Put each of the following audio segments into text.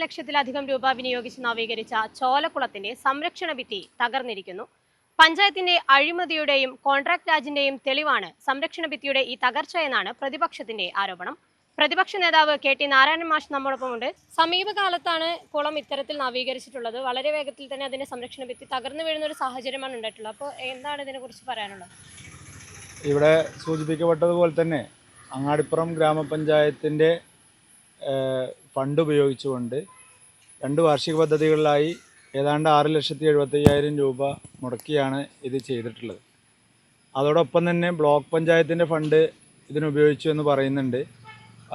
ലക്ഷത്തിലധികം രൂപ വിനിയോഗിച്ച് നവീകരിച്ച ചോലക്കുളത്തിന്റെ സംരക്ഷണ ഭിത്തി തകർന്നിരിക്കുന്നു. പഞ്ചായത്തിന്റെ അഴിമതിയുടെയും കോൺട്രാക്ട് രാജിന്റെയും തെളിവാണ് സംരക്ഷണ ഭിത്തിയുടെ ഈ തകർച്ച എന്നാണ് പ്രതിപക്ഷത്തിന്റെ ആരോപണം. പ്രതിപക്ഷ നേതാവ് കെ ടി നാരായണൻ മാഷ് നമ്മോടൊപ്പമുണ്ട്. സമീപകാലത്താണ് കുളം ഇത്തരത്തിൽ നവീകരിച്ചിട്ടുള്ളത്. വളരെ വേഗത്തിൽ തന്നെ അതിന്റെ സംരക്ഷണ ഭിത്തി തകർന്നു വീഴുന്ന ഒരു സാഹചര്യമാണ് ഉണ്ടായിട്ടുള്ളത്. അപ്പോൾ എന്താണ് ഇതിനെക്കുറിച്ച് പറയാനുള്ളത്? ഇവിടെ സൂചിപ്പിക്കപ്പെട്ടതുപോലെ തന്നെ അങ്ങാടിപ്പുറം ഗ്രാമപഞ്ചായത്തിന്റെ ഫണ്ട് ഉപയോഗിച്ചുകൊണ്ട് രണ്ട് വാർഷിക പദ്ധതികളിലായി ഏതാണ്ട് ആറ് ലക്ഷത്തി എഴുപത്തയ്യായിരം രൂപ മുടക്കിയാണ് ഇത് ചെയ്തിട്ടുള്ളത്. അതോടൊപ്പം തന്നെ ബ്ലോക്ക് പഞ്ചായത്തിന്റെ ഫണ്ട് ഇതിനുപയോഗിച്ചു എന്ന് പറയുന്നുണ്ട്.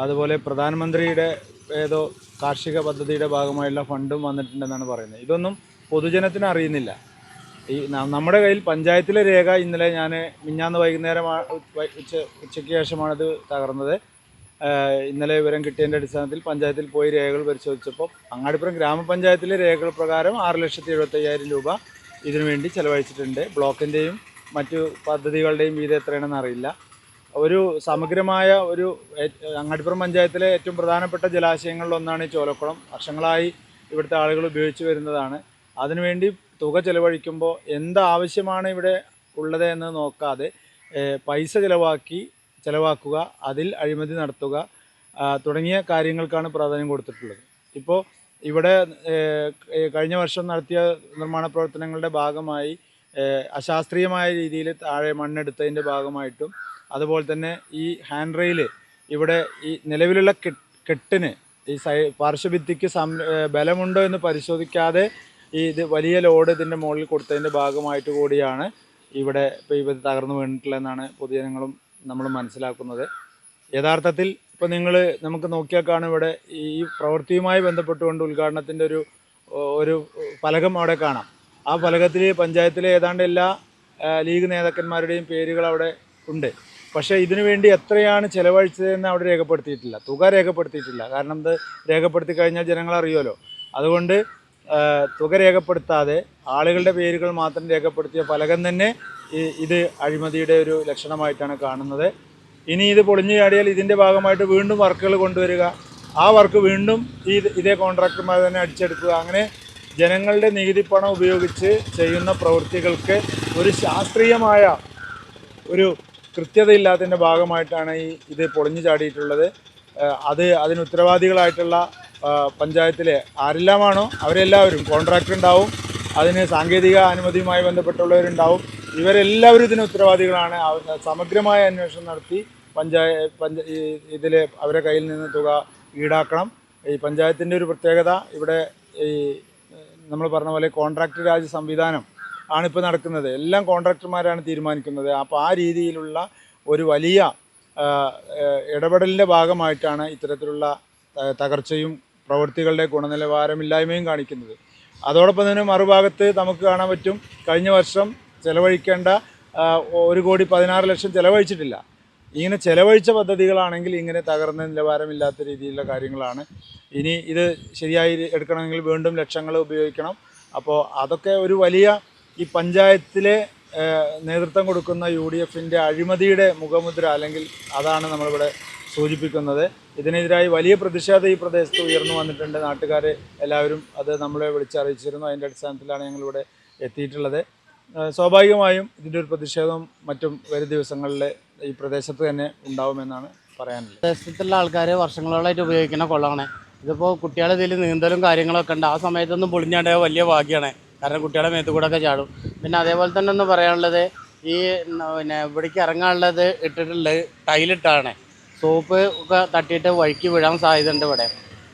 അതുപോലെ പ്രധാനമന്ത്രിയുടെ ഏതോ കാർഷിക പദ്ധതിയുടെ ഭാഗമായുള്ള ഫണ്ടും വന്നിട്ടുണ്ടെന്നാണ് പറയുന്നത്. ഇതൊന്നും പൊതുജനത്തിന് അറിയുന്നില്ല. ഈ നമ്മുടെ കയ്യിൽ പഞ്ചായത്തിലെ രേഖ ഇന്നലെ ഞാൻ മിഞ്ഞാന്ന് വൈകുന്നേരം ഉച്ച ഉച്ചയ്ക്ക് ശേഷമാണിത് തകർന്നത്. ഇന്നലെ വിവരം കിട്ടിയതിന്റെ അടിസ്ഥാനത്തിൽ പഞ്ചായത്തിൽ പോയി രേഖകൾ പരിശോധിച്ചപ്പോൾ അങ്ങാടിപ്പുറം ഗ്രാമപഞ്ചായത്തിലെ രേഖകൾ പ്രകാരം ആറ് ലക്ഷത്തി എഴുപത്തയ്യായിരം രൂപ ഇതിനുവേണ്ടി ചെലവഴിച്ചിട്ടുണ്ട്. ബ്ലോക്കിന്റെയും മറ്റു പദ്ധതികളുടെയും വീതം എത്രയാണെന്ന് അറിയില്ല. ഒരു സമഗ്രമായ ഒരു അങ്ങാടിപ്പുറം പഞ്ചായത്തിലെ ഏറ്റവും പ്രധാനപ്പെട്ട ജലാശയങ്ങളിലൊന്നാണ് ഈ ചോലക്കുളം. വർഷങ്ങളായി ഇവിടുത്തെ ആളുകൾ ഉപയോഗിച്ചു വരുന്നതാണ്. അതിനുവേണ്ടി തുക ചെലവഴിക്കുമ്പോൾ എന്താവശ്യമാണ് ഇവിടെ ഉള്ളത് എന്ന് നോക്കാതെ പൈസ ചിലവാക്കി ചിലവാക്കുക അതിൽ അഴിമതി നടത്തുക തുടങ്ങിയ കാര്യങ്ങൾക്കാണ് പ്രാധാന്യം കൊടുത്തിട്ടുള്ളത്. ഇപ്പോൾ ഇവിടെ കഴിഞ്ഞ വർഷം നടത്തിയ നിർമ്മാണ പ്രവർത്തനങ്ങളുടെ ഭാഗമായി അശാസ്ത്രീയമായ രീതിയിൽ താഴെ മണ്ണെടുത്തതിന്റെ ഭാഗമായിട്ടും അതുപോലെ തന്നെ ഈ ഹാൻഡ് റെയിൽ ഇവിടെ ഈ നിലവിലുള്ള കെട്ട് കെട്ടിന് ഈ സൈ പാർശ്വഭിത്തിക്ക് സം ബലമുണ്ടോ എന്ന് പരിശോധിക്കാതെ ഈ ഇത് വലിയ ലോഡ് ഇതിന്റെ മുകളിൽ കൊടുത്തതിന്റെ ഭാഗമായിട്ട് കൂടിയാണ് ഇവിടെ ഇപ്പോൾ ഇത് തകർന്നു വീണിട്ടുള്ളതെന്നാണ് പൊതുജനങ്ങളും നമ്മൾ മനസ്സിലാക്കുന്നത്. യഥാർത്ഥത്തിൽ ഇപ്പോൾ നിങ്ങൾ നമുക്ക് നോക്കിയാൽ കാണും ഇവിടെ ഈ പ്രവൃത്തിയുമായി ബന്ധപ്പെട്ടുകൊണ്ട് ഉദ്ഘാടനത്തിന്റെ ഒരു ഒരു ഫലകം അവിടെ കാണാം. ആ ഫലകത്തിൽ പഞ്ചായത്തിലെ ഏതാണ്ട് എല്ലാ ലീഗ് നേതാക്കന്മാരുടെയും പേരുകൾ അവിടെ ഉണ്ട്. പക്ഷേ ഇതിനു വേണ്ടി എത്രയാണ് ചിലവഴിച്ചതെന്ന് അവിടെ രേഖപ്പെടുത്തിയിട്ടില്ല. തുക രേഖപ്പെടുത്തിയിട്ടില്ല. കാരണം ഇത് രേഖപ്പെടുത്തി കഴിഞ്ഞാൽ ജനങ്ങൾ അറിയുമല്ലോ. അതുകൊണ്ട് തുക രേഖപ്പെടുത്താതെ ആളുകളുടെ പേരുകൾ മാത്രം രേഖപ്പെടുത്തിയ ഫലകം തന്നെ ഇത് അഴിമതിയുടെ ഒരു ലക്ഷണമായിട്ടാണ് കാണുന്നത്. ഇനി ഇത് പൊളിഞ്ഞു ചാടിയാൽ ഇതിന്റെ ഭാഗമായിട്ട് വീണ്ടും വർക്കുകൾ കൊണ്ടുവരിക. ആ വർക്ക് വീണ്ടും ഈ ഇതേ കോൺട്രാക്ടർമാർ തന്നെ അടിച്ചെടുക്കുക. അങ്ങനെ ജനങ്ങളുടെ നികുതി പണം ഉപയോഗിച്ച് ചെയ്യുന്ന പ്രവൃത്തികൾക്ക് ഒരു ശാസ്ത്രീയമായ ഒരു കൃത്യതയില്ലാത്തതിന്റെ ഭാഗമായിട്ടാണ് ഈ ഇത് പൊളിഞ്ഞു ചാടിയിട്ടുള്ളത്. അത് അതിന് ഉത്തരവാദികളായിട്ടുള്ള പഞ്ചായത്തിലെ ആരെല്ലാമാണോ അവരെല്ലാവരും കോൺട്രാക്ടർ ഉണ്ടാവും. അതിന് സാങ്കേതിക അനുമതിയുമായി ബന്ധപ്പെട്ടുള്ളവരുണ്ടാവും. ഇവരെല്ലാവരും ഇതിന് ഉത്തരവാദികളാണ്. സമഗ്രമായ അന്വേഷണം നടത്തി പഞ്ചായ പഞ്ച ഇതിൽ അവരെ കയ്യിൽ നിന്ന് തുക ഈടാക്കണം. ഈ പഞ്ചായത്തിന്റെ ഒരു പ്രത്യേകത ഇവിടെ ഈ നമ്മൾ പറഞ്ഞ പോലെ കോൺട്രാക്ട് രാജ് സംവിധാനം ആണിപ്പോൾ നടക്കുന്നത്. എല്ലാം കോൺട്രാക്ടർമാരാണ് തീരുമാനിക്കുന്നത്. അപ്പോൾ ആ രീതിയിലുള്ള ഒരു വലിയ ഇടപെടലിന്റെ ഭാഗമായിട്ടാണ് ഇത്തരത്തിലുള്ള തകർച്ചയും പ്രവൃത്തികളുടെ ഗുണനിലവാരമില്ലായ്മയും കാണിക്കുന്നത്. അതോടൊപ്പം തന്നെ മറുഭാഗത്ത് നമുക്ക് കാണാൻ പറ്റും കഴിഞ്ഞ വർഷം ചെലവഴിക്കേണ്ട ഒരു കോടി പതിനാറ് ലക്ഷം ചെലവഴിച്ചിട്ടില്ല. ഇങ്ങനെ ചെലവഴിച്ച പദ്ധതികളാണെങ്കിൽ ഇങ്ങനെ തകർന്ന നിലവാരമില്ലാത്ത രീതിയിലുള്ള കാര്യങ്ങളാണ്. ഇനി ഇത് ശരിയായി എടുക്കണമെങ്കിൽ വീണ്ടും ലക്ഷങ്ങൾ ഉപയോഗിക്കണം. അപ്പോൾ അതൊക്കെ ഒരു വലിയ ഈ പഞ്ചായത്തിലെ നേതൃത്വം കൊടുക്കുന്ന യു ഡി എഫിന്റെ അഴിമതിയുടെ മുഖമുദ്ര അല്ലെങ്കിൽ അതാണ് നമ്മളിവിടെ സൂചിപ്പിക്കുന്നത്. ഇതിനെതിരായി വലിയ പ്രതിഷേധം ഈ പ്രദേശത്ത് ഉയർന്നു വന്നിട്ടുണ്ട്. നാട്ടുകാർ എല്ലാവരും അത് നമ്മളെ വിളിച്ചറിയിച്ചിരുന്നു. അതിന്റെ അടിസ്ഥാനത്തിലാണ് ഞങ്ങളിവിടെ എത്തിയിട്ടുള്ളത്. സ്വാഭാവികമായും ഇതിന്റെ ഒരു പ്രതിഷേധം മറ്റും വരും ദിവസങ്ങളിൽ ഈ പ്രദേശത്ത് തന്നെ ഉണ്ടാവുമെന്നാണ് പറയാനുള്ളത്. പ്രദേശത്തുള്ള ആൾക്കാർ വർഷങ്ങളോളായിട്ട് ഉപയോഗിക്കുന്ന കുളമാണ്. ഇതിപ്പോൾ കുട്ടികളെ ഇതിൽ നീന്തലും കാര്യങ്ങളൊക്കെ ഉണ്ട്. ആ സമയത്തൊന്നും പൊളിഞ്ഞാണ്ടായ വലിയ ഭാഗ്യമാണ് കാരണം കുട്ടികളെ മേത്ത് കൂടെ ഒക്കെ ചാടും. പിന്നെ അതേപോലെ തന്നെ ഒന്ന് പറയാനുള്ളത് ഈ പിന്നെ ഇവിടേക്ക് ഇറങ്ങാനുള്ളത് ഇട്ടിട്ടുള്ളത് ടൈലിട്ടാണ്. സോപ്പ് ഒക്കെ തട്ടിയിട്ട് വഴിക്ക് വീഴാൻ സാധ്യതയുണ്ട് ഇവിടെ.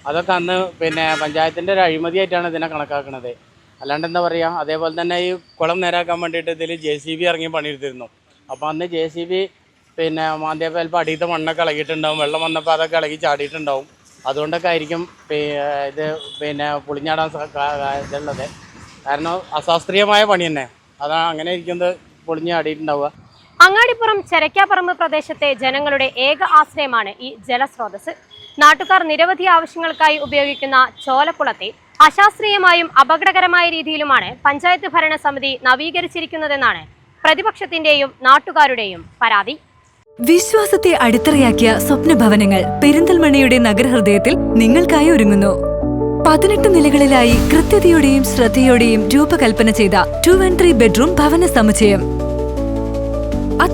അതൊക്കെ അന്ന് പിന്നെ പഞ്ചായത്തിന്റെ ഒരു അഴിമതിയായിട്ടാണ് ഇതിനെ കണക്കാക്കുന്നത് അല്ലാണ്ട് എന്താ പറയുക അതേപോലെ തന്നെ ഈ കുളം നേരാക്കാൻ വേണ്ടിയിട്ട് ഇതിൽ ജെ സി ബി ഇറങ്ങി പണിയെടുത്തിരുന്നു. അപ്പോൾ അന്ന് ജെ സി ബി പിന്നെ മാന്തിയപ്പോൾ ചിലപ്പോൾ അടിയത്തെ മണ്ണൊക്കെ ഇളകിയിട്ടുണ്ടാവും വെള്ളം വന്നപ്പോൾ അതൊക്കെ ഇളകി ചാടിയിട്ടുണ്ടാവും. അതുകൊണ്ടൊക്കെ ആയിരിക്കും ഇത് പിന്നെ പൊളിഞ്ഞാടാൻ ഇതുള്ളത്. കാരണം അശാസ്ത്രീയമായ പണി തന്നെ. അതാണ് അങ്ങനെ ഇരിക്കുന്നത് പൊളിഞ്ഞ് ചാടിയിട്ടുണ്ടാവുക. അങ്ങാടിപ്പുറം ചെരക്കാപ്പറമ്പ് പ്രദേശത്തെ ജനങ്ങളുടെ ഏക ആശ്രയമാണ് ഈ ജലസ്രോതസ് നാട്ടുകാർ നിരവധി ആവശ്യങ്ങൾക്കായി ഉപയോഗിക്കുന്ന ചോലക്കുളത്തെ അശാസ്ത്രീയമായും അപകടകരമായ രീതിയിലുമാണ് പഞ്ചായത്ത് ഭരണ സമിതി നവീകരിച്ചിരിക്കുന്നതെന്നാണ് പ്രതിപക്ഷത്തിന്റെയും നാട്ടുകാരുടെയും പരാതി. വിശ്വാസത്തെ അടിത്തറയാക്കിയ സ്വപ്ന ഭവനങ്ങൾ പെരിന്തൽമണ്ണയുടെ നഗരഹൃദയത്തിൽ നിങ്ങൾക്കായി ഒരുങ്ങുന്നു. പതിനെട്ട് നിലകളിലായി കൃത്യതയോടെയും ശ്രദ്ധയോടെയും രൂപകൽപ്പന ചെയ്ത ടു ആൻഡ് ത്രീ ബെഡ്റൂം ഭവന സമുച്ചയം.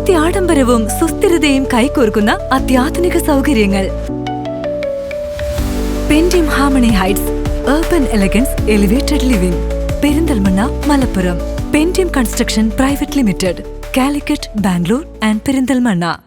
അത്യാഡംബരവും സുസ്ഥിരതയും കൈകോർക്കുന്ന അത്യാധുനിക സൗകര്യങ്ങൾ. Pendim harmony heights urban elegance elevated living Perinthalmanna Malappuram. Pendim construction private limited Calicut Bangalore and Perinthalmanna.